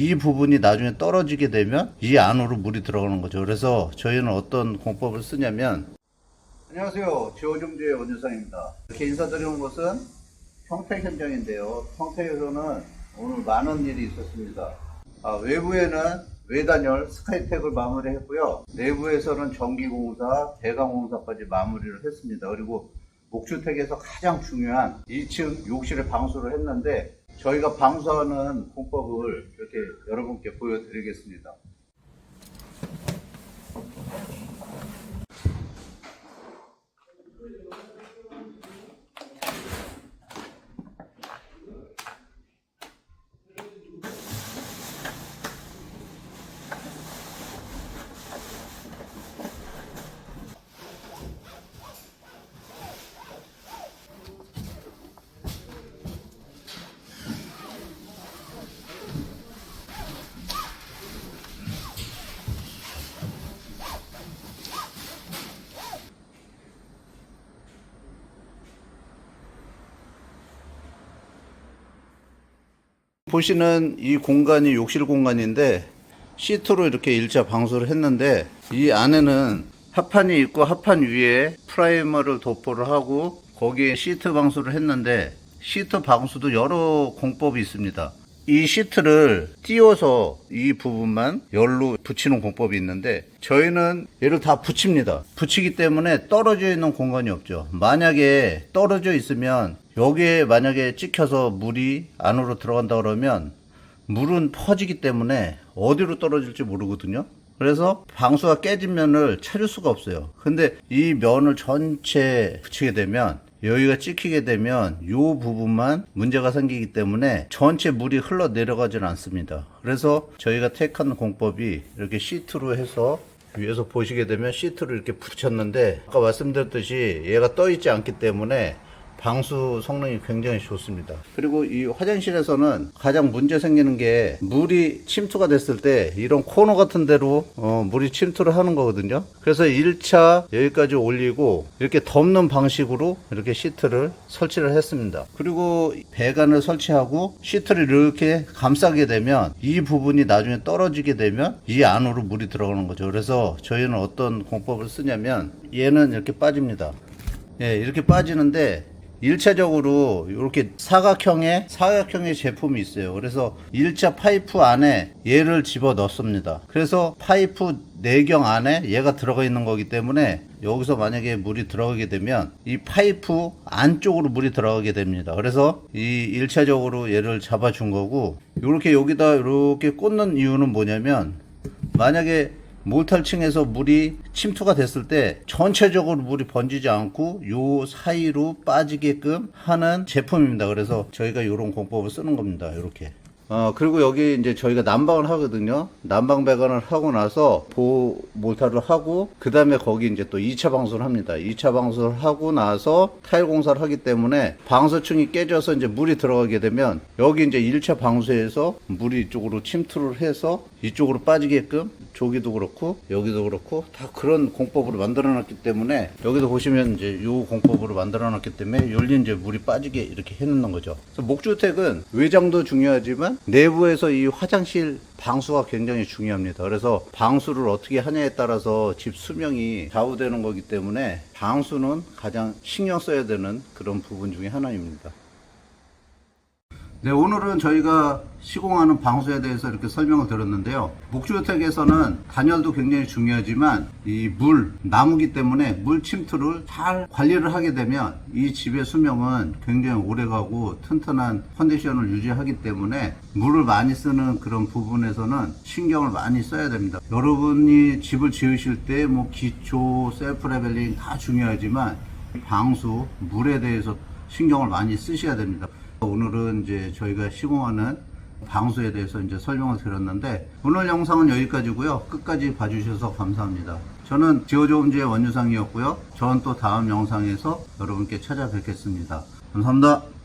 이 부분이 나중에 떨어지게 되면 이 안으로 물이 들어가는 거죠. 그래서 저희는 어떤 공법을 쓰냐면 안녕하세요. 지오종주의 원유상입니다. 이렇게 인사드리는 것은 평택 현장인데요. 평택에서는 오늘 많은 일이 있었습니다. 아, 외부에는 외단열 스카이텍을 마무리했고요. 내부에서는 전기공사, 배관공사까지 마무리를 했습니다. 그리고 목주택에서 가장 중요한 2층 욕실에 방수를 했는데 저희가 방수하는 공법을 이렇게 여러분께 보여드리겠습니다. 보시는 이 공간이 욕실 공간인데 시트로 이렇게 일자 방수를 했는데 이 안에는 합판이 있고 합판 위에 프라이머를 도포를 하고 거기에 시트 방수를 했는데 시트 방수도 여러 공법이 있습니다. 이 시트를 띄워서 이 부분만 열로 붙이는 공법이 있는데 저희는 얘를 다 붙입니다. 붙이기 때문에 떨어져 있는 공간이 없죠. 만약에 떨어져 있으면 여기에 만약에 찍혀서 물이 안으로 들어간다 그러면 물은 퍼지기 때문에 어디로 떨어질지 모르거든요. 그래서 방수가 깨진 면을 찾을 수가 없어요. 근데 이 면을 전체 붙이게 되면 여기가 찍히게 되면 이 부분만 문제가 생기기 때문에 전체 물이 흘러 내려가지는 않습니다. 그래서 저희가 택한 공법이 이렇게 시트로 해서 위에서 보시게 되면 시트를 이렇게 붙였는데 아까 말씀드렸듯이 얘가 떠 있지 않기 때문에 방수 성능이 굉장히 좋습니다. 그리고 이 화장실에서는 가장 문제 생기는 게 물이 침투가 됐을 때 이런 코너 같은 데로 어, 물이 침투를 하는 거거든요. 그래서 1차 여기까지 올리고 이렇게 덮는 방식으로 이렇게 시트를 설치를 했습니다. 그리고 배관을 설치하고 시트를 이렇게 감싸게 되면 이 부분이 나중에 떨어지게 되면 이 안으로 물이 들어가는 거죠. 그래서 저희는 어떤 공법을 쓰냐면 얘는 이렇게 빠집니다. 예, 이렇게 빠지는데 일차적으로 이렇게 사각형의 사각형의 제품이 있어요. 그래서 1차 파이프 안에 얘를 집어 넣습니다. 그래서 파이프 내경 안에 얘가 들어가 있는 거기 때문에 여기서 만약에 물이 들어가게 되면 이 파이프 안쪽으로 물이 들어가게 됩니다. 그래서 이 1차적으로 얘를 잡아 준 거고 이렇게 여기다 이렇게 꽂는 이유는 뭐냐면 만약에 몰탈층에서 물이 침투가 됐을 때 전체적으로 물이 번지지 않고 요 사이로 빠지게끔 하는 제품입니다. 그래서 저희가 이런 공법을 쓰는 겁니다. 이렇게. 어, 그리고 여기 이제 저희가 난방을 하거든요. 난방 배관을 하고 나서 보호 몰타를 하고, 그 다음에 거기 이제 또 2차 방수를 합니다. 2차 방수를 하고 나서 타일 공사를 하기 때문에 방수층이 깨져서 이제 물이 들어가게 되면 여기 이제 1차 방수에서 물이 이쪽으로 침투를 해서 이쪽으로 빠지게끔 저기도 그렇고 여기도 그렇고 다 그런 공법으로 만들어 놨기 때문에 여기도 보시면 이제 요 공법으로 만들어 놨기 때문에 열린 이제 물이 빠지게 이렇게 해 놓는 거죠. 목주택은 외장도 중요하지만 내부에서 이 화장실 방수가 굉장히 중요합니다. 그래서 방수를 어떻게 하냐에 따라서 집 수명이 좌우되는 거기 때문에 방수는 가장 신경 써야 되는 그런 부분 중에 하나입니다. 네, 오늘은 저희가 시공하는 방수에 대해서 이렇게 설명을 드렸는데요. 목주택에서는 단열도 굉장히 중요하지만 이 물, 나무기 때문에 물 침투를 잘 관리를 하게 되면 이 집의 수명은 굉장히 오래가고 튼튼한 컨디션을 유지하기 때문에 물을 많이 쓰는 그런 부분에서는 신경을 많이 써야 됩니다. 여러분이 집을 지으실 때 뭐 기초, 셀프 레벨링 다 중요하지만 방수, 물에 대해서 신경을 많이 쓰셔야 됩니다. 오늘은 이제 저희가 시공하는 방수에 대해서 이제 설명을 드렸는데 오늘 영상은 여기까지고요. 끝까지 봐주셔서 감사합니다. 저는 지오조음지의 원유상이었고요. 저는 또 다음 영상에서 여러분께 찾아뵙겠습니다. 감사합니다.